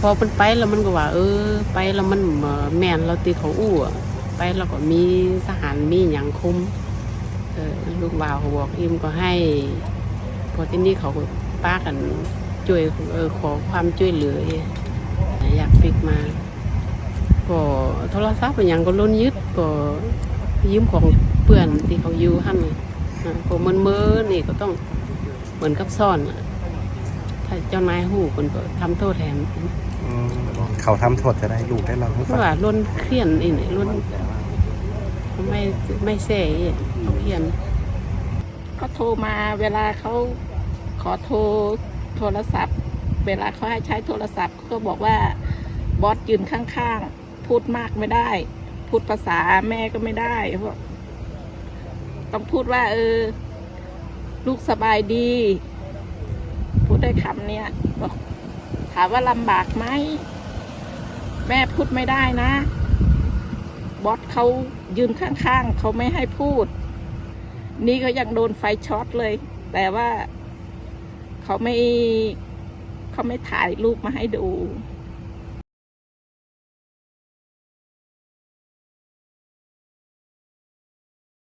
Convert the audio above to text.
พอมันไปแล้วมันก็ว่า เออ ไปแล้วมันแมนเราตีเขาอู้อะไปแล้วก็มีทหารมีหยังคุมเออลูกบ่าวเขาบอกอิมก็ให้ พอที่นี่เขาป้ากันช่วยเออขอความช่วยเหลืออยากปิกมา ก็โทรศัพท์เป็นหยังก็ล้นยึดก็ยืมของเพื่อนที่เขาอยู่หั่นก็มันเมื่อนี่ก็ต้องเหมือนกับซ่อนน่ะ ถ้าเจ้านายหูคนก็ทำโทษแทนอืมเขาทำโทษจะได้ลูกได้เราให้เพฟัราะงว่าล้นเครียดอีนี่ล้นไม่ไม่แซ่อีเขาเครียดก็โทรมาเวลาเขาขอโทรโทรศัพท์ เวลาเขาให้ใช้โทรศัพท์เขาก็บอกว่าบอสยืนข้างๆ พูดมากไม่ได้ พูดภาษาแม่ก็ไม่ได้เขาบอกต้องพูดว่า เออ ลูกสบายดี พูดได้คำเนี่ยบอกถามว่าลำบากไหมแม่พูดไม่ได้นะ บอสเขายืนข้างๆเขาไม่ให้พูด นี่ก็ยังโดนไฟช็อตเลย แต่ว่าเขาไม่เขาไม่ถ่ายรูปมาให้ดู